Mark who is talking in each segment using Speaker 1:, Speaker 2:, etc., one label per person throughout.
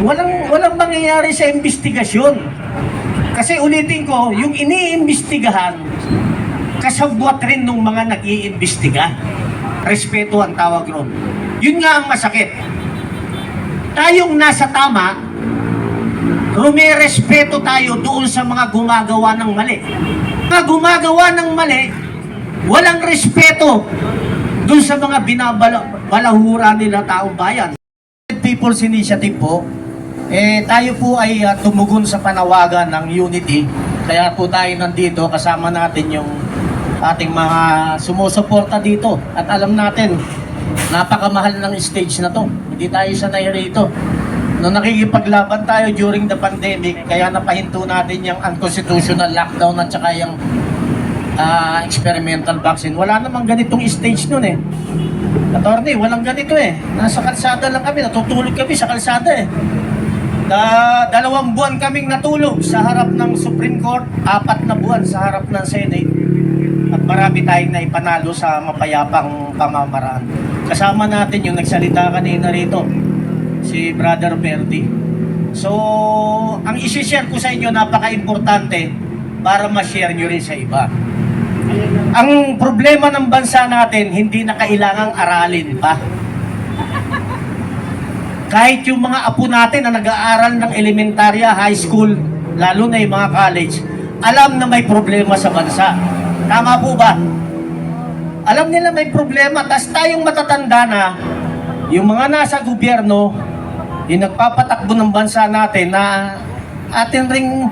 Speaker 1: Walang, walang mangyayari sa investigasyon. Kasi ulitin ko, yung iniimbestigahan, kasabwat rin ng mga nag-iimbestiga. Respeto ang tawag ron. Yun nga ang masakit. Tayong nasa tama, rumirespeto tayo doon sa mga gumagawa ng mali. Mga gumagawa ng mali, walang respeto doon sa mga binabalahura nila taong bayan. People's Initiative po, eh, tayo po ay ah, tumugon sa panawagan ng Unity. Kaya po tayo nandito kasama natin yung ating mga sumusuporta dito. At alam natin, napakamahal ng stage na to. Hindi tayo sanay rito. Nung nakikipaglaban tayo during the pandemic, kaya napahinto natin yung unconstitutional lockdown at saka yung ah, experimental vaccine. Wala namang ganitong stage nun eh. Attorney, walang ganito eh. Nasa kalsada lang kami, natutulog kami sa kalsada eh. Da, dalawang buwan kaming natulog sa harap ng Supreme Court, apat na buwan sa harap ng Senate. At marami tayong naipanalo sa mapayapang pamamaraan. Kasama natin yung nagsalita kanina rito, si Brother Verdi. So, ang isi-share ko sa inyo napaka-importante para ma-share nyo rin sa iba. Ang problema ng bansa natin, hindi na kailangang aralin pa. Kahit yung mga apo natin na nag-aaral ng elementarya, high school, lalo na yung mga college, alam na may problema sa bansa. Tama po ba? Alam nila may problema, tas tayong matatanda na, yung mga nasa gobyerno, yung nagpapatakbo ng bansa natin na atin ring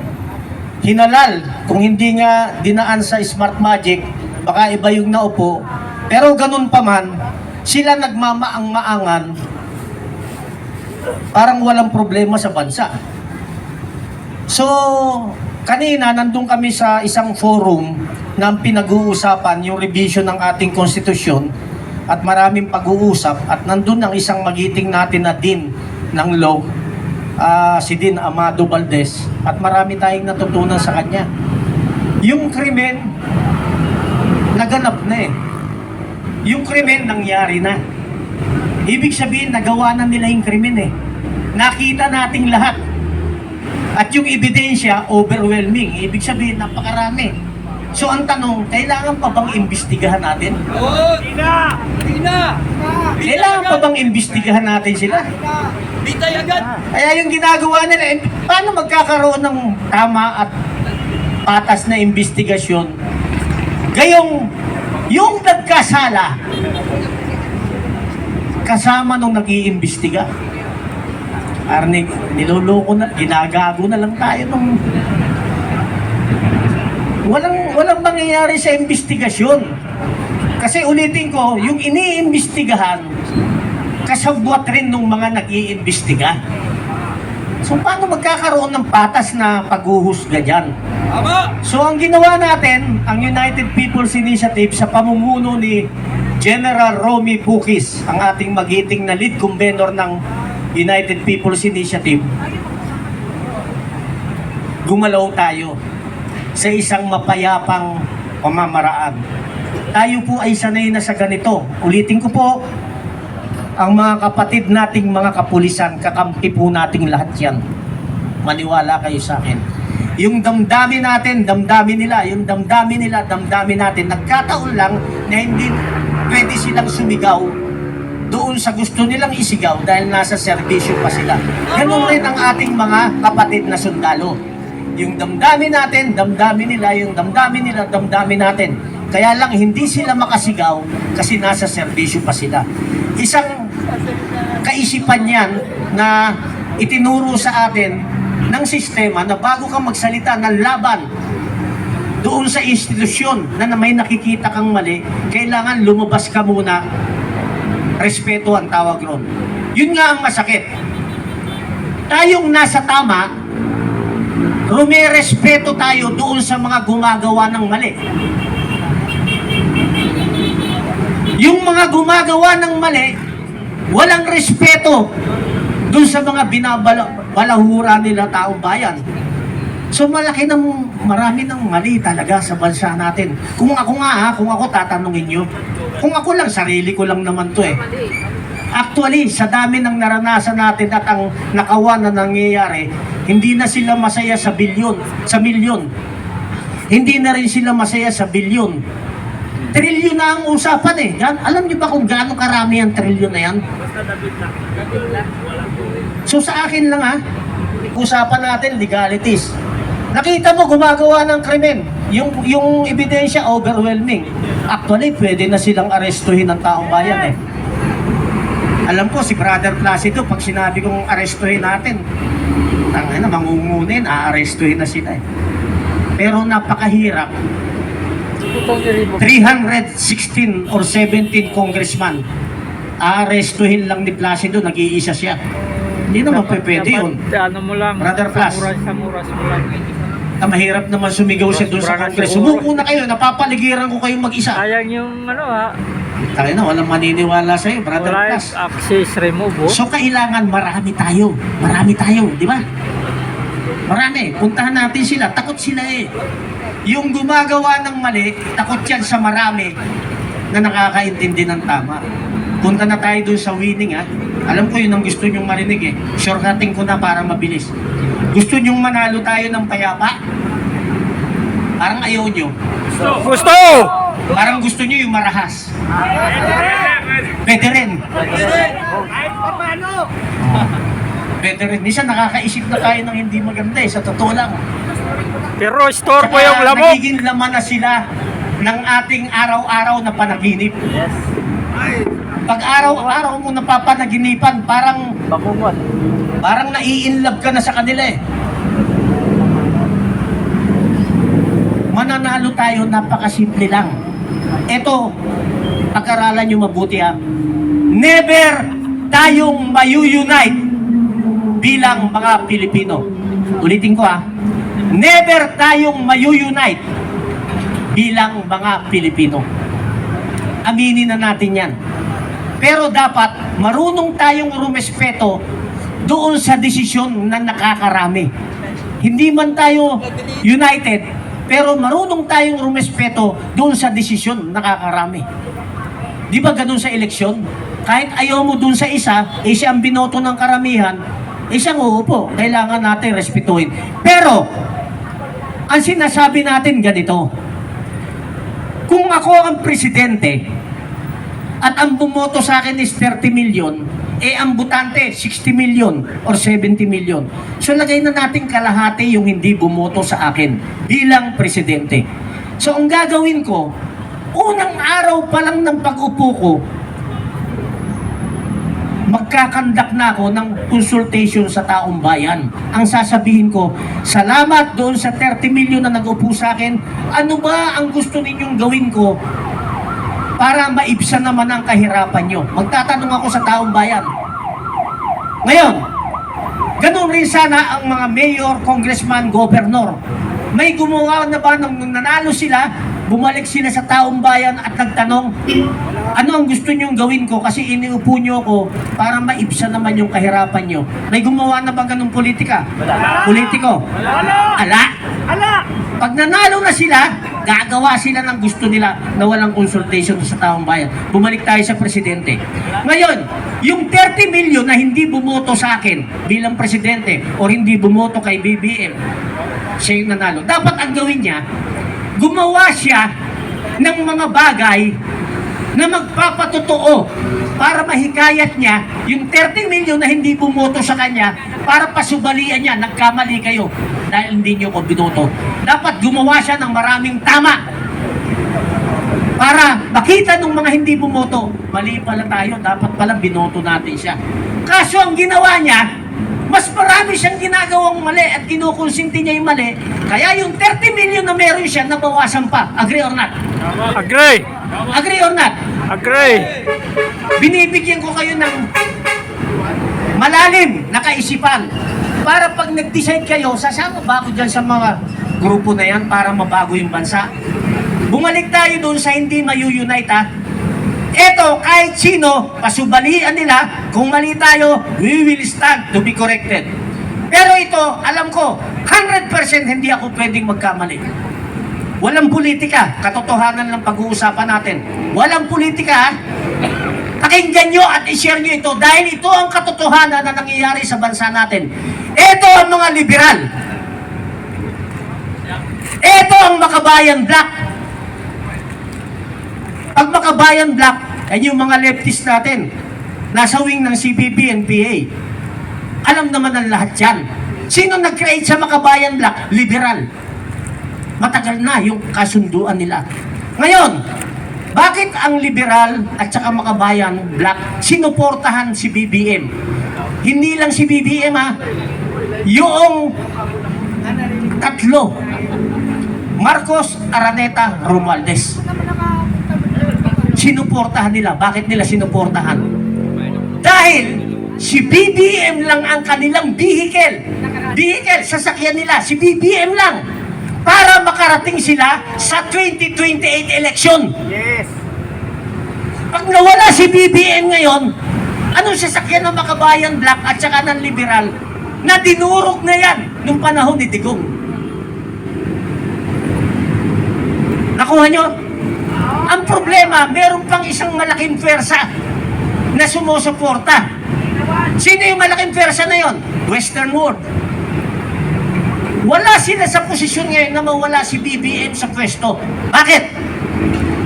Speaker 1: hinalal kung hindi nga dinaan sa smart magic baka iba yung naupo pero ganun pa man sila nagmamaang-maangan parang walang problema sa bansa so kanina nandun kami sa isang forum na pinag-uusapan yung revision ng ating konstitusyon at maraming pag-uusap at nandun ang isang magiting natin na din ng law ah, si Din Amado Valdez at marami tayong natutunan sa kanya. Yung krimen, naganap na eh. Yung krimen, nangyari na. Ibig sabihin, nagawa na nila yung krimen eh. Nakita nating lahat. At yung ebidensya, overwhelming. Ibig sabihin, napakarami. So ang tanong, kailangan pa bang imbestigahan natin?
Speaker 2: Oo! Tina! Tina!
Speaker 1: Kailangan pa bang imbestigahan natin sila?
Speaker 2: Bitay agad!
Speaker 1: Kaya yung ginagawa nila, eh, paano magkakaroon ng tama at patas na investigasyon? Gayong, yung nagkasala, kasama nung nag-iimbestiga. Arnig, niloloko na, ginagago na lang tayo nung... Walang, walang mangyayari sa investigasyon. Kasi ulitin ko, yung iniimbestigahan, kasabwat rin ng mga nag-iimbestiga. So paano magkakaroon ng patas na paghuhusga dyan? So ang ginawa natin, ang United People's Initiative sa pamumuno ni General Romy Pukis, ang ating magiting na lead convener ng United People's Initiative, gumalaw tayo sa isang mapayapang pamamaraan. Tayo po ay sanay na sa ganito. Ulitin ko po, ang mga kapatid nating mga kapulisan, kakampi po nating lahat yan. Maniwala kayo sa akin. Yung damdamin natin, damdamin nila. Yung damdamin nila, damdamin natin. Nagkataon lang na hindi pwede silang sumigaw doon sa gusto nilang isigaw dahil nasa serbisyo pa sila. Ganun rin ang ating mga kapatid na sundalo. Yung damdamin natin, damdamin nila, yung damdamin nila, damdamin natin. Kaya lang hindi sila makasigaw kasi nasa serbisyo pa sila. Isang kaisipan yan na itinuro sa atin ng sistema na bago ka magsalita ng laban doon sa institusyon na may nakikita kang mali, kailangan lumabas ka muna. Respeto ang tawag ron. Yun nga ang masakit. Tayong nasa tama, rumirespeto tayo doon sa mga gumagawa ng mali. Yung mga gumagawa ng mali, walang respeto doon sa mga binabalahura nila taong bayan. So malaki ng marami ng mali talaga sa bansa natin. Kung ako nga ha, kung ako tatanungin nyo, kung ako lang, sarili ko lang naman to eh. Actually, sa dami ng naranasan natin at ang nakawan na nangyayari, hindi na sila masaya sa bilyon, sa milyon. Hindi na rin sila masaya sa bilyon. Trilyon na ang usapan eh. Gan- alam niyo ba kung gaano karami ang trilyon na yan? So sa akin lang ha, usapan natin legalities. Nakita mo gumagawa ng krimen. Yung yung ebidensya overwhelming. Actually, pwede na silang arestuhin ng taong bayan eh. Alam ko si Brother Placido pag sinabi kong arestuhin natin, tangay na mangungunin, aarestuhin na sila eh. Pero napakahirap 316 or 17 congressman aarestuhin lang ni Placido, nag-iisa siya. Hindi naman pe- pwede yun.
Speaker 3: Ano mo lang,
Speaker 1: Brother Flash.
Speaker 3: Samuras, samuras mo lang.
Speaker 1: Ah, mahirap naman sumigaw siya doon sa Congress. Sumuko na kayo, napapaligiran ko kayong mag-isa.
Speaker 3: Sayang yung ano ha,
Speaker 1: Tayo na, walang maniniwala sa'yo, Brother
Speaker 3: wala
Speaker 1: Plus.
Speaker 3: access remove. oh.
Speaker 1: So kailangan marami tayo. Marami tayo, di ba? Marami. Puntahan natin sila. Takot sila eh. Yung gumagawa ng mali, takot yan sa marami na nakakaintindi ng tama. Punta na tayo dun sa winning ha. Alam ko yun ang gusto nyong marinig eh. Shortcutting ko na para mabilis. Gusto nyong manalo tayo ng payapa? Parang ayaw nyo.
Speaker 3: Gusto!
Speaker 1: Parang gusto nyo yung marahas. Pwede rin. Pwede rin. Minsan nakakaisip na tayo ng hindi maganda eh. Sa totoo lang.
Speaker 3: Pero store po yung lamok.
Speaker 1: Nagiging laman na sila ng ating araw-araw na panaginip. Pag araw-araw mo napapanaginipan, parang
Speaker 3: Bakungot.
Speaker 1: parang nai-inlove ka na sa kanila eh. Mananalo tayo, napakasimple lang. Ito, pag-aralan nyo mabuti ha. Never tayong mayu-unite bilang mga Pilipino. Ulitin ko ha. Never tayong mayu-unite bilang mga Pilipino. Aminin na natin yan. Pero dapat marunong tayong rumespeto doon sa desisyon na nakakarami. Hindi man tayo united, pero marunong tayong rumespeto doon sa desisyon na nakakarami. Di ba ganun sa eleksyon? Kahit ayaw mo doon sa isa, eh siya ang binoto ng karamihan, eh siyang uupo. Kailangan natin respetuhin. Pero, ang sinasabi natin ganito, kung ako ang presidente, at ang bumoto sa akin is 30 million, eh ang butante 60 million or 70 million. So lagay na natin kalahati yung hindi bumoto sa akin bilang presidente. So ang gagawin ko, unang araw pa lang ng pag-upo ko, magkakandak na ako ng consultation sa taong bayan. Ang sasabihin ko, salamat doon sa 30 million na nag-upo sa akin. Ano ba ang gusto ninyong gawin ko para maibsan naman ang kahirapan nyo. Magtatanong ako sa taong bayan. Ngayon, ganun rin sana ang mga mayor, congressman, governor. May gumawa na ba nung nanalo sila, bumalik sila sa taong bayan at nagtanong, ano ang gusto nyong gawin ko kasi iniupo nyo ko para maibsan naman yung kahirapan nyo. May gumawa na ba ganung politika? Politiko? Ala? Pag nanalo na sila, gagawa sila ng gusto nila na walang consultation sa taong bayan. Bumalik tayo sa presidente. Ngayon, yung 30 million na hindi bumoto sa akin bilang presidente o hindi bumoto kay BBM, siya yung nanalo. Dapat ang gawin niya, gumawa siya ng mga bagay na magpapatotoo para mahikayat niya yung 30 million na hindi bumoto sa kanya para pasubalian niya, nagkamali kayo dahil hindi niyo ko binoto. Dapat gumawa siya ng maraming tama para makita ng mga hindi bumoto, mali pala tayo, dapat pala binoto natin siya. Kaso ang ginawa niya, mas marami siyang ginagawang mali at kinukonsinti niya yung mali, kaya yung 30 million na meron siya, nabawasan pa. Agree or not?
Speaker 3: Agree!
Speaker 1: Agree or not?
Speaker 3: Agree!
Speaker 1: binibigyan ko kayo ng malalim na kaisipan para pag nag-decide kayo, sasama ba ako dyan sa mga grupo na yan para mabago yung bansa? Bumalik tayo doon sa hindi mayu-unite ha. Eto, kahit sino, pasubalian nila, kung mali tayo, we will stand to be corrected. Pero ito, alam ko, 100% hindi ako pwedeng magkamali. Walang politika, katotohanan lang pag-uusapan natin. Walang politika ha. Pakinggan nyo at i-share nyo ito dahil ito ang katotohanan na nangyayari sa bansa natin. Ito ang mga liberal. Ito ang makabayan black. Pag makabayan black, yan yung mga leftist natin. Nasa wing ng CPP and PA. Alam naman ang lahat yan. Sino nag-create sa makabayan black? Liberal. Matagal na yung kasunduan nila. Ngayon, bakit ang liberal at saka makabayan black sinuportahan si BBM? Hindi lang si BBM ha, yung tatlo. Marcos, Araneta, Romualdez. Sinuportahan nila. Bakit nila sinuportahan? Dahil si BBM lang ang kanilang vehicle. Vehicle, sasakyan nila. Si BBM lang. Para makarating sila sa 2028 election.
Speaker 3: Yes.
Speaker 1: Pag nawala si BBM ngayon, anong sasakyan ng makabayan black at saka ng liberal na dinurog na yan nung panahon ni Digong? Nakuha nyo? Ang problema, meron pang isang malaking pwersa na sumusuporta. Sino yung malaking pwersa na yon? Western World. Wala sila sa posisyon ngayon na mawala si BBM sa pwesto. Bakit?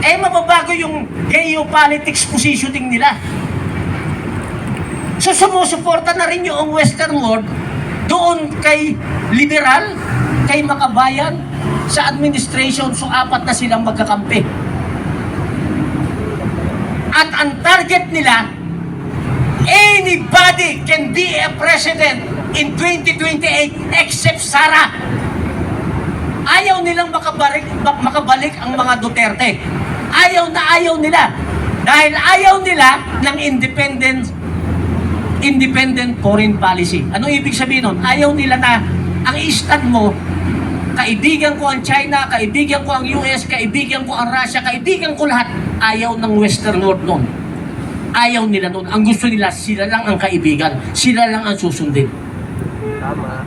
Speaker 1: eh mababago yung geopolitics positioning nila. So sumusuporta na rin yung Western world doon kay liberal, kay makabayan, sa administration, so apat na silang magkakampi. At ang target nila, anybody can be a president in 2028 except Sara. Ayaw nilang makabalik, mak- makabalik ang mga Duterte. Ayaw na ayaw nila. Dahil ayaw nila ng independent independent foreign policy. Anong ibig sabihin nun? Ayaw nila na ang stand mo, kaibigan ko ang China, kaibigan ko ang US, kaibigan ko ang Russia, kaibigan ko lahat. Ayaw ng Western World nun. Ayaw nila nun. Ang gusto nila, sila lang ang kaibigan. Sila lang ang susundin.
Speaker 3: Tama.